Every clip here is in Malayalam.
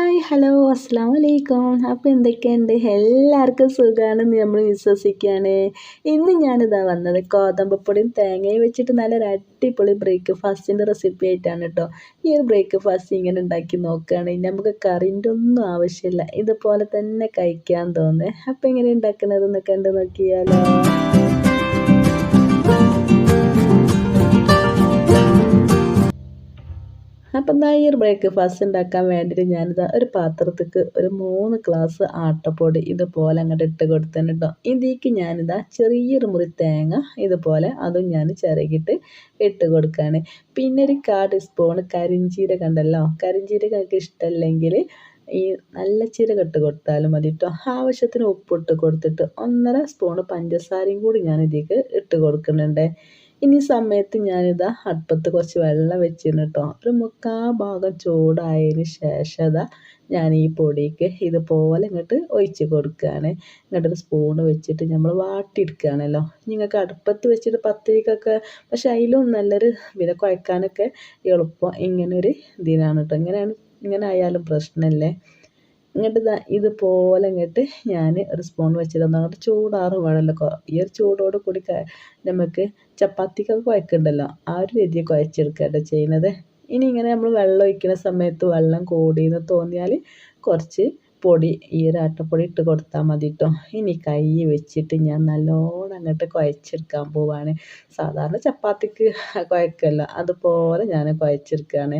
ഹായ് ഹലോ അസ്സാം വലൈക്കും അപ്പോൾ എന്തൊക്കെയുണ്ട്? എല്ലാവർക്കും സുഖമാണെന്ന് നമ്മൾ വിശ്വസിക്കുകയാണ് ഇന്ന് ഞാനിതാ വന്നത് ഗോതമ്പപ്പൊടിയും തേങ്ങയും വെച്ചിട്ട് നല്ലൊരു അടിപൊളി ബ്രേക്ക്ഫാസ്റ്റിന്റെ റെസിപ്പി ആയിട്ടാണ് കേട്ടോ. ഈ ഒരു ബ്രേക്ക്ഫാസ്റ്റ് ഇങ്ങനെ ഉണ്ടാക്കി നോക്കുകയാണെങ്കിൽ നമുക്ക് കറിന്റെ ഒന്നും ആവശ്യമില്ല. ഇതുപോലെ തന്നെ കഴിക്കാൻ തോന്നുന്നത് അപ്പോൾ എങ്ങനെ ഉണ്ടാക്കുന്നത് കണ്ടു നോക്കിയാലോ. അപ്പം എന്താ ഈ ഒരു ബ്രേക്ക്ഫാസ്റ്റ് ഉണ്ടാക്കാൻ വേണ്ടിയിട്ട് ഞാനിതാ ഒരു പാത്രത്തേക്ക് ഒരു മൂന്ന് ഗ്ലാസ് ആട്ടപ്പൊടി ഇതുപോലെ അങ്ങോട്ട് ഇട്ട് കൊടുത്തേന് കേട്ടോ ഇതിലേക്ക് ഞാനിതാ ചെറിയൊരു മുറി തേങ്ങ ഇതുപോലെ അതും ഞാൻ ചിരകിയിട്ട് ഇട്ട് കൊടുക്കുകയാണ് പിന്നെ ഒരു കാ ടീസ്പൂണ് കരിഞ്ചീരക ഉണ്ടല്ലോ കരിഞ്ചീരകം ഇഷ്ടമല്ലെങ്കിൽ ഈ നല്ല ചീരക ഇട്ട് കൊടുത്താലും മതി കേട്ടോ ആവശ്യത്തിന് ഉപ്പിട്ട് കൊടുത്തിട്ട് ഒന്നര സ്പൂണ് പഞ്ചസാരയും കൂടി ഞാൻ ഇതിലേക്ക് ഇട്ട് കൊടുക്കുന്നുണ്ട്. ഇനി സമയത്ത് ഞാനിതാ അടുപ്പത്ത് കുറച്ച് വെള്ളം വെച്ചിരുന്നു കേട്ടോ ഒരു മുക്കാ ഭാഗം ചൂടായതിന് ശേഷം ഇതാ ഞാൻ ഈ പൊടിക്ക് ഇതുപോലെ ഇങ്ങോട്ട് ഒഴിച്ച് കൊടുക്കുകയാണ്. ഇങ്ങോട്ടൊരു സ്പൂണ് വെച്ചിട്ട് നമ്മൾ വാട്ടിയെടുക്കുകയാണല്ലോ. നിങ്ങൾക്ക് അടുപ്പത്ത് വെച്ചിട്ട് പത്തിരിക്കൊക്കെ പക്ഷേ അതിലും നല്ലൊരു വില കുഴക്കാനൊക്കെ എളുപ്പം ഇങ്ങനൊരു ഇതിനാണ് കേട്ടോ ഇങ്ങനെയാണ് ഇങ്ങനെ ആയാലും പ്രശ്നമല്ലേ? ഇങ്ങോട്ട് ഇതാ ഇതുപോലെ ഇങ്ങോട്ട് ഞാൻ ഒരു സ്പൂൺ വെച്ചിട്ട് അങ്ങോട്ട് ചൂടാറ് വേണമല്ലോ ഈ ഒരു ചൂടോട് കൂടി നമുക്ക് ചപ്പാത്തിക്കൊക്കെ കുഴക്കുന്നുണ്ടല്ലോ ആ ഒരു രീതിയിൽ കുഴച്ചെടുക്കുകയാണ് ചെയ്യുന്നത് ഇനി ഇങ്ങനെ നമ്മൾ വെള്ളം ഒഴിക്കുന്ന സമയത്ത് വെള്ളം കൂടിയെന്ന് തോന്നിയാൽ കുറച്ച് പൊടി ഈ ഒരു ആട്ടപ്പൊടി ഇട്ട് കൊടുത്താൽ മതി കേട്ടോ ഇനി കൈ വെച്ചിട്ട് ഞാൻ നല്ലോണം അങ്ങോട്ട് കുഴച്ചെടുക്കാൻ പോവാണ്. സാധാരണ ചപ്പാത്തിക്ക് കുഴക്കല്ല. അതുപോലെ ഞാൻ കുഴച്ചെടുക്കുകയാണ്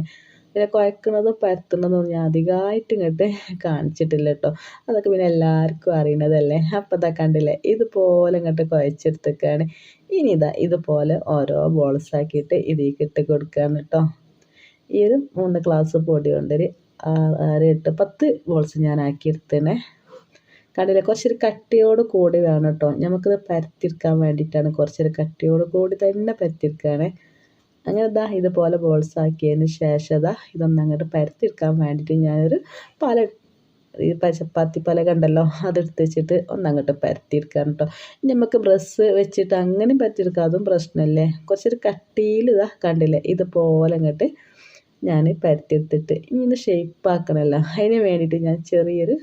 പിന്നെ കുഴക്കുന്നതും പരത്തുന്നതും ഞാൻ അധികമായിട്ട് ഇങ്ങോട്ട് കാണിച്ചിട്ടില്ല കേട്ടോ അതൊക്കെ പിന്നെ എല്ലാവർക്കും അറിയണതല്ലേ? അപ്പം ഇതാ കണ്ടില്ലേ? ഇതുപോലെ ഇങ്ങോട്ട് കുഴച്ചെടുത്തേക്കാണ് ഇനി ഇതാ ഇതുപോലെ ഓരോ ബോൾസാക്കിയിട്ട് ഇതിലേക്ക് ഇട്ട് കൊടുക്കുകയാണ് കേട്ടോ ഈ ഒരു മൂന്ന് ഗ്ലാസ് പൊടി കൊണ്ടൊരു ആറ് എട്ട് പത്ത് ബോൾസ് ഞാൻ ആക്കിയെടുത്തേനെ കണ്ടില്ലേ? കുറച്ചൊരു കട്ടിയോട് കൂടി വേണം കേട്ടോ നമുക്കിത് പരത്തിയെടുക്കാൻ വേണ്ടിയിട്ടാണ് കുറച്ചൊരു കട്ടിയോട് കൂടി തന്നെ പരത്തിയെടുക്കുകയാണ് അങ്ങനെ ഇതാ ഇതുപോലെ ബോൾസ് ആക്കിയതിന് ശേഷം ഇതാ ഇതൊന്നും അങ്ങോട്ട് പരത്തിയെടുക്കാൻ വേണ്ടിയിട്ട് ഞാനൊരു പല ഈ ചപ്പാത്തി പല കണ്ടല്ലോ അതെടുത്ത് വെച്ചിട്ട് ഒന്നങ്ങോട്ട് പരത്തിയെടുക്കാൻ കേട്ടോ നമുക്ക് ബ്രസ് വെച്ചിട്ട് അങ്ങനെ പരത്തിയെടുക്കാം അതും പ്രശ്നമല്ലേ? കുറച്ചൊരു കട്ടിയിൽ ഇതാ കണ്ടില്ലേ ഇതുപോലെ അങ്ങോട്ട് ഞാൻ പരത്തിയെടുത്തിട്ട് ഇനി ഒന്ന് ഷേപ്പാക്കണമല്ലോ അതിന് വേണ്ടിയിട്ട് ഞാൻ ചെറിയൊരു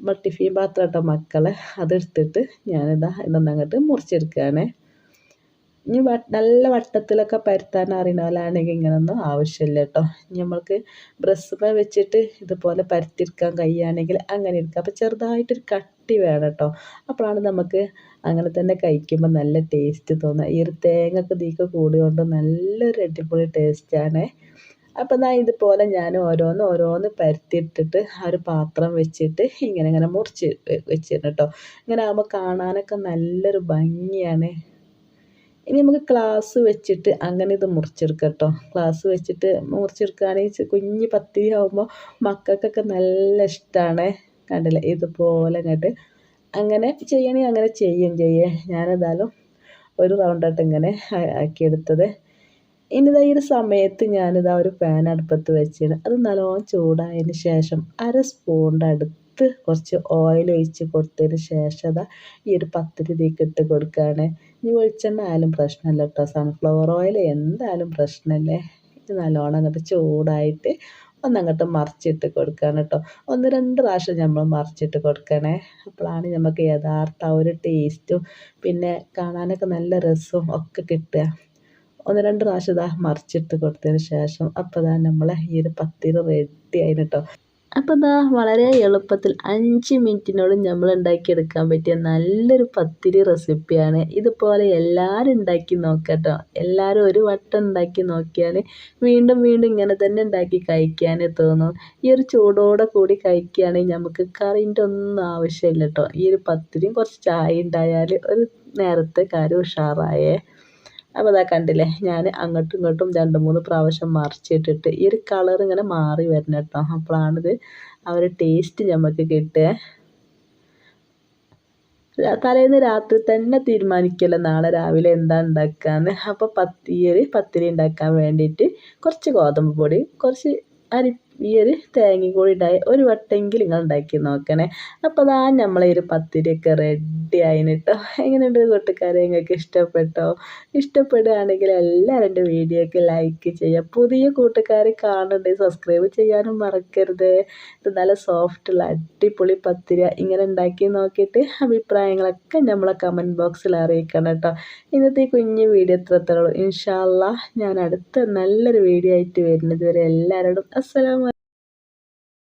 മട്ടിഫീൻ പാത്രം കേട്ടോ മക്കളെ അതെടുത്തിട്ട് ഞാനിതാ ഇതൊന്നങ്ങോട്ട് മുറിച്ചെടുക്കുകയാണേ. ഇനി നല്ല വട്ടത്തിലൊക്കെ പരത്താൻ അറിയണവരാണെങ്കിൽ ഇങ്ങനൊന്നും ആവശ്യമില്ല കേട്ടോ. ഇനി നമ്മൾക്ക് ബ്രസ്സുമേ വെച്ചിട്ട് ഇതുപോലെ പരത്തിയെടുക്കാൻ കഴിയുകയാണെങ്കിൽ അങ്ങനെ ഇരിക്കുക അപ്പോൾ ചെറുതായിട്ടൊരു കട്ടി വേണം കേട്ടോ. അപ്പോഴാണ് നമുക്ക് അങ്ങനെ തന്നെ കഴിക്കുമ്പോൾ നല്ല ടേസ്റ്റ് തോന്നുക. ഈ ഒരു തേങ്ങക്ക് തീക്ക് കൂടിയോണ്ട് നല്ലൊരു അടിപൊളി ടേസ്റ്റാണ് അപ്പോൾ ഞാൻ ഇതുപോലെ ഞാൻ ഓരോന്ന് ഓരോന്ന് പരത്തിയിട്ടിട്ട് ആ ഒരു പാത്രം വെച്ചിട്ട് ഇങ്ങനെ ഇങ്ങനെ മുറിച്ച് വെച്ചിരുന്നു കേട്ടോ. ഇങ്ങനെ ആകുമ്പോൾ കാണാനൊക്കെ നല്ലൊരു ഭംഗിയാണ്. ഇനി നമുക്ക് ക്ലാസ് വെച്ചിട്ട് അങ്ങനെ ഇത് മുറിച്ചെടുക്കാം കേട്ടോ ക്ലാസ് വെച്ചിട്ട് മുറിച്ചെടുക്കുകയാണെങ്കിൽ കുഞ്ഞ് പത്തിരി ആകുമ്പോൾ മക്കൾക്കൊക്കെ നല്ല ഇഷ്ടമാണ് കണ്ടില്ലേ? ഇതുപോലെ അങ്ങോട്ട് അങ്ങനെ ചെയ്യണമെങ്കിൽ അങ്ങനെ ചെയ്യും ചെയ്യേ. ഞാനേതായാലും ഒരു റൗണ്ടായിട്ട് ഇങ്ങനെ ആക്കിയെടുത്തത്. ഇനിതാ ഈ ഒരു സമയത്ത് ഞാനിതാ ഒരു പാൻ അടുപ്പത്ത് വെച്ചിട്ട് അത് നല്ലോണം ചൂടായതിന് ശേഷം അര സ്പൂണിന്റെ അടുത്ത് കുറച്ച് ഓയിൽ ഒഴിച്ച് കൊടുത്തതിന് ശേഷം അതാ ഈ ഒരു പത്തിരി ഇതിലേക്ക് ഇട്ട് കൊടുക്കുകയാണ്. ഇനി വെളിച്ചെണ്ണ ആയാലും പ്രശ്നമല്ല കേട്ടോ. സൺഫ്ലവർ ഓയിൽ എന്തായാലും പ്രശ്നമല്ലേ. ഇത് നല്ലോണം അങ്ങോട്ട് ചൂടായിട്ട് ഒന്നങ്ങോട്ട് മറിച്ചിട്ട് കൊടുക്കുകയാണ് കേട്ടോ. ഒന്ന് രണ്ട് പ്രാവശ്യം നമ്മൾ മറിച്ചിട്ട് കൊടുക്കണേ. അപ്പോഴാണ് നമുക്ക് യഥാർത്ഥ ഒരു ടേസ്റ്റും പിന്നെ കാണാനൊക്കെ നല്ല രസവും ഒക്കെ കിട്ടുക. ഒന്ന് രണ്ട് പ്രാവശ്യം ഇതാ മറിച്ചിട്ട് കൊടുത്തതിന് ശേഷം അപ്പോൾ ഇതാ നമ്മളെ ഈ ഒരു പത്തിരി റെഡി ആയിന് കേട്ടോ. അപ്പോൾ ഇതാ വളരെ എളുപ്പത്തിൽ അഞ്ച് മിനിറ്റിനോട് നമ്മൾ ഉണ്ടാക്കിയെടുക്കാൻ പറ്റിയ നല്ലൊരു പത്തിരി റെസിപ്പിയാണ്. ഇതുപോലെ എല്ലാവരും ഉണ്ടാക്കി നോക്കട്ടോ. എല്ലാവരും ഒരു വട്ടം ഉണ്ടാക്കി നോക്കിയാൽ വീണ്ടും വീണ്ടും ഇങ്ങനെ തന്നെ ഉണ്ടാക്കി കഴിക്കാൻ തോന്നും. ഈ ഒരു ചൂടോടെ കൂടി കഴിക്കുകയാണെങ്കിൽ നമുക്ക് കറിന്റെ ഒന്നും ആവശ്യമില്ല കേട്ടോ ഈ ഒരു പത്തിരിയും കുറച്ച് ചായ ഉണ്ടായാൽ ഒരു നേരത്തെ കാര്യം ഉഷാറായേ. അപ്പോൾ അതാ കണ്ടില്ലേ ഞാൻ അങ്ങോട്ടും ഇങ്ങോട്ടും രണ്ട് മൂന്ന് പ്രാവശ്യം മറിച്ചിട്ടിട്ട് ഈ ഒരു കളർ ഇങ്ങനെ മാറി വരണം കേട്ടോ. അപ്പോഴാണിത് ആ ഒരു ടേസ്റ്റ് നമുക്ക് കിട്ടുക തലേന്ന് രാത്രി തന്നെ തീരുമാനിക്കല്ലോ നാളെ രാവിലെ എന്താ ഉണ്ടാക്കാന്ന്. അപ്പോൾ പത്തിരി പത്തിരി ഉണ്ടാക്കാൻ വേണ്ടിയിട്ട് കുറച്ച് ഗോതമ്പ് പൊടി കുറച്ച് അരി ഈ ഒരു തേങ്ങയും കൂടി ഉണ്ടായി ഒരു വട്ടെങ്കിലും നിങ്ങൾ ഉണ്ടാക്കി നോക്കണേ. അപ്പോൾ അതാ നമ്മളെ ഒരു പത്തിരിയൊക്കെ റെഡി ആയിന് കേട്ടോ എങ്ങനെയുണ്ട് കൂട്ടുകാരെ? നിങ്ങൾക്ക് ഇഷ്ടപ്പെട്ടോ? ഇഷ്ടപ്പെടുകയാണെങ്കിൽ എല്ലാവരും എന്റെ വീഡിയോക്ക് ലൈക്ക് ചെയ്യുക. പുതിയ കൂട്ടുകാരെ കാണുന്നുണ്ടെങ്കിൽ സബ്സ്ക്രൈബ് ചെയ്യാനും മറക്കരുത്. ഇത് നല്ല സോഫ്റ്റുള്ള അടിപൊളി പത്തിരി ഇങ്ങനെ ഉണ്ടാക്കി നോക്കിയിട്ട് അഭിപ്രായങ്ങളൊക്കെ നമ്മളെ കമന്റ് ബോക്സിൽ അറിയിക്കണം കേട്ടോ ഇന്നത്തെ ഈ കുഞ്ഞു വീഡിയോ എത്രത്തോളം ഇൻഷാല്ല ഞാൻ അടുത്ത നല്ലൊരു വീഡിയോ ആയിട്ട് വരുന്നത് വരെ എല്ലാവരോടും അസ്സലാമ